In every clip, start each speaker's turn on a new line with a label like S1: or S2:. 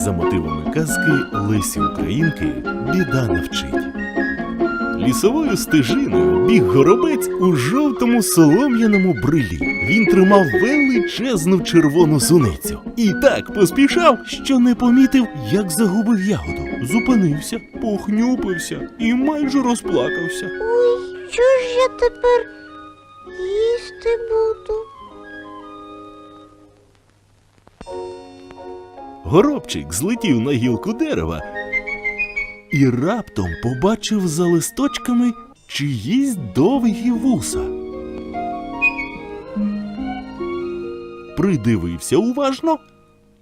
S1: За мотивами казки Лесі Українки біда навчить. Лісовою стежиною біг горобець у жовтому солом'яному брилі. Він тримав величезну червону суницю. І так поспішав, що не помітив, як загубив ягоду. Зупинився, похнюпився і майже розплакався.
S2: Ой, що ж я тепер їсти буду?
S1: Горобчик злетів на гілку дерева і раптом побачив за листочками чиїсь довгі вуса. Придивився уважно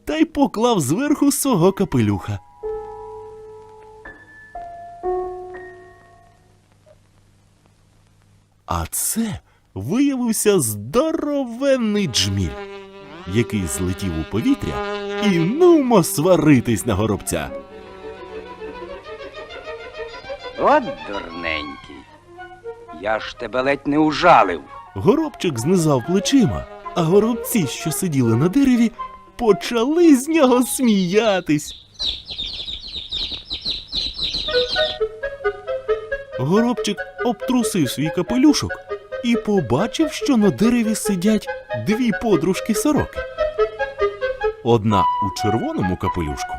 S1: та й поклав зверху свого капелюха. А це виявився здоровенний джміль, який злетів у повітря і нумо сваритись на горобця.
S3: От дурненький. Я ж тебе ледь не ужалив.
S1: Горобчик знизав плечима, а горобці, що сиділи на дереві, почали з нього сміятись. Горобчик обтрусив свій капелюшок і побачив, що на дереві сидять дві подружки сороки. Одна у червоному капелюшку,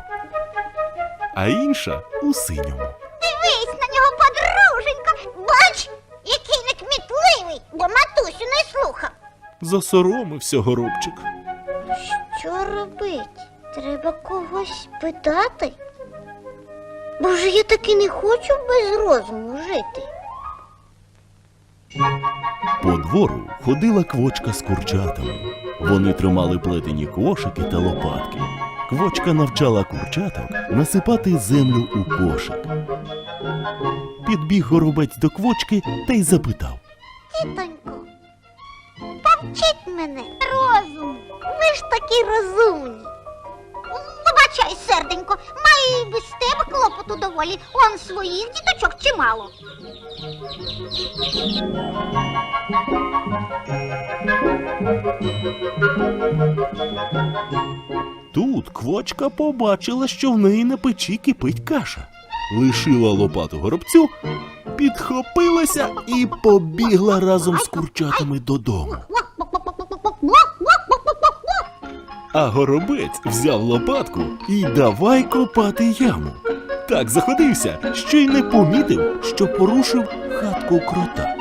S1: а інша у синьому.
S2: Дивись на нього, подруженько. Бач, який некмітливий, бо матусю не слухав.
S1: Засоромився горобчик.
S2: Що робить? Треба когось питати. Бо ж я таки не хочу без розуму жити.
S1: По двору ходила квочка з курчатами. Вони тримали плетені кошики та лопатки. Квочка навчала курчаток насипати землю у кошик. Підбіг горобець до квочки та й запитав.
S2: Тітонько, повчіть мене розуму. Ви ж такі розумні. Вибачай, серденько, доволі. Он своїх діточок чимало.
S1: Тут квочка побачила, що в неї на печі кипить каша. Лишила лопату горобцю, підхопилася і побігла разом з курчатами додому. А горобець взяв лопатку і давай копати яму. Так заходився, що й не помітив, що порушив хатку крота.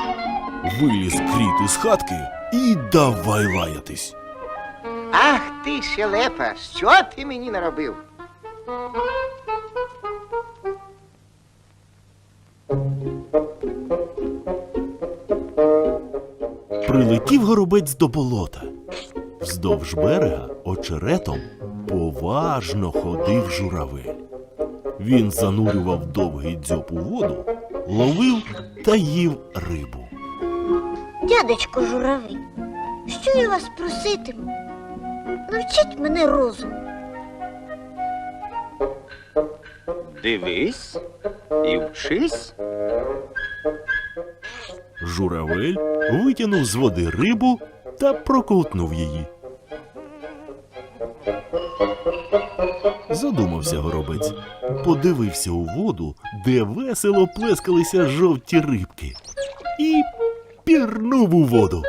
S1: Виліз кріт із хатки і давай лаятись.
S4: Ах ти, щелепа, що ти мені наробив?
S1: Прилетів горобець до болота. Вздовж берега очеретом поважно ходив журавель. Він занурював довгий дзьоб у воду, ловив та їв рибу.
S2: Дядечко журавель, що я вас проситиму? Навчіть мене розуму.
S3: Дивись і вчись.
S1: Журавель витягнув з води рибу та проковтнув її. Задумався горобець, подивився у воду, де весело плескалися жовті рибки, і пірнув у воду.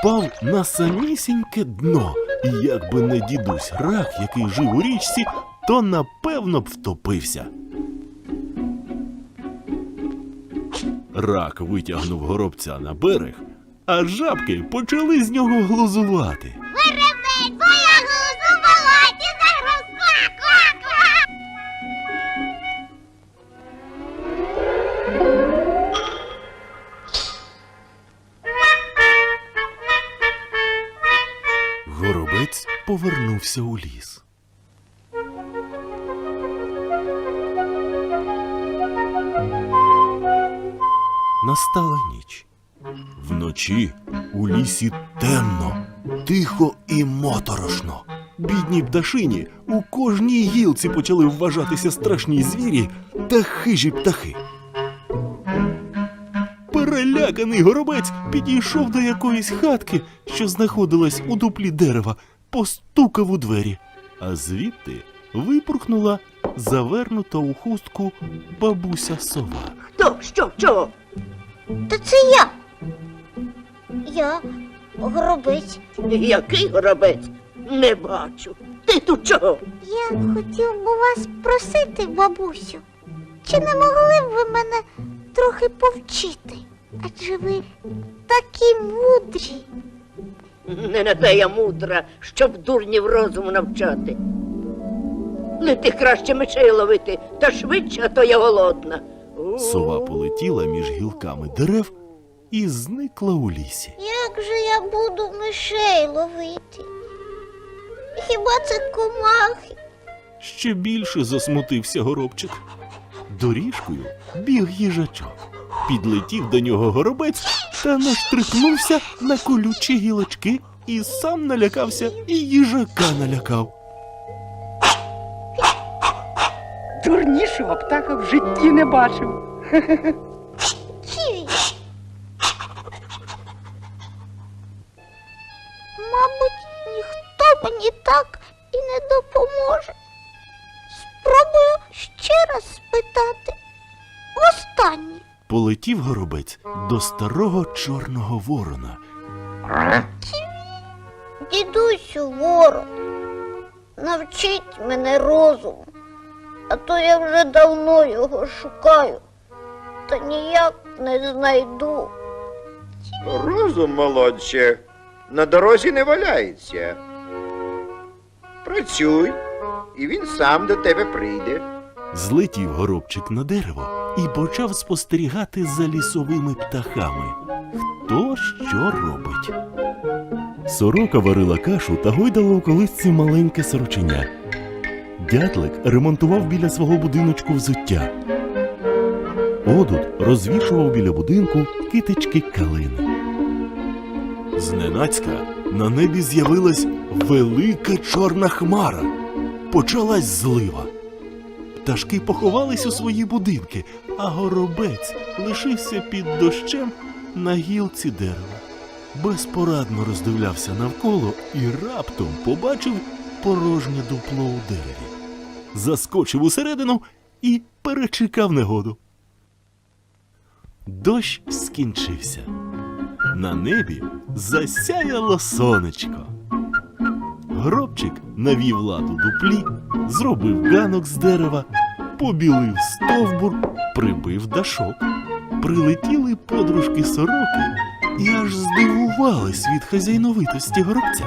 S1: Впав на самісіньке дно, і якби не дідусь рак, який жив у річці, то напевно б втопився. Рак витягнув горобця на берег, а жабки почали з нього глузувати. Повернувся у ліс. Настала ніч. Вночі у лісі темно, тихо і моторошно. Бідній пташині у кожній гілці почали вважатися страшні звірі та хижі птахи. Переляканий горобець підійшов до якоїсь хатки, що знаходилась у дуплі дерева, постукав у двері, а звідти випорхнула завернута у хустку бабуся сова.
S5: Хто? Що? Чого?
S2: Та це я. Я горобець.
S5: Який горобець? Не бачу. Ти тут чого?
S2: Я хотів би вас просити, бабусю, чи не могли б ви мене трохи повчити? Адже ви такі мудрі.
S5: Не на те я мудра, щоб дурнів розуму навчати. Лети краще мишей ловити, та швидше, а то я голодна.
S1: Сова полетіла між гілками дерев і зникла у лісі.
S2: Як же я буду мишей ловити? Хіба це комахи?
S1: Ще більше засмутився горобчик. Доріжкою біг їжачок. Підлетів до нього горобець та наштрикнувся на колючі гілочки і сам налякався, і їжака налякав.
S3: Дурнішого птаха в житті не бачив.
S2: Ківі. Мабуть, ніхто мені так і не допоможе. Спробую ще раз спитати. Останнє.
S1: Полетів горобець до старого чорного ворона.
S2: Дідусю ворон, навчіть мене розуму, а то я вже давно його шукаю, та ніяк не знайду.
S4: Розум, молодче, на дорозі не валяється. Працюй, і він сам до тебе прийде.
S1: Злетів горобчик на дерево і почав спостерігати за лісовими птахами. Хто що робить? Сорока варила кашу та гойдала у колисці маленьке сороченя. Дятлик ремонтував біля свого будиночку взуття. Одут розвішував біля будинку китички калини. Зненацька на небі з'явилась велика чорна хмара. Почалась злива. Пташки поховались у свої будинки, а горобець лишився під дощем на гілці дерева. Безпорадно роздивлявся навколо і раптом побачив порожнє дупло у дереві. Заскочив усередину і перечекав негоду. Дощ скінчився. На небі засяяло сонечко. Гробчик навів ладу дуплі, зробив ганок з дерева, побілив стовбур, прибив дашок. Прилетіли подружки сороки і аж здивувались від хазяйновитості горобця.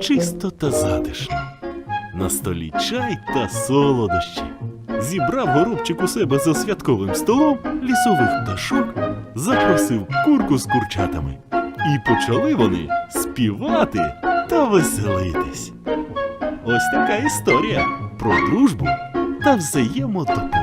S1: Чисто та затишно. На столі чай та солодощі. Зібрав горобчик у себе за святковим столом лісових пташок, запросив курку з курчатами. І почали вони співати та веселитись. Ось така історія про дружбу та взаємодопомогу.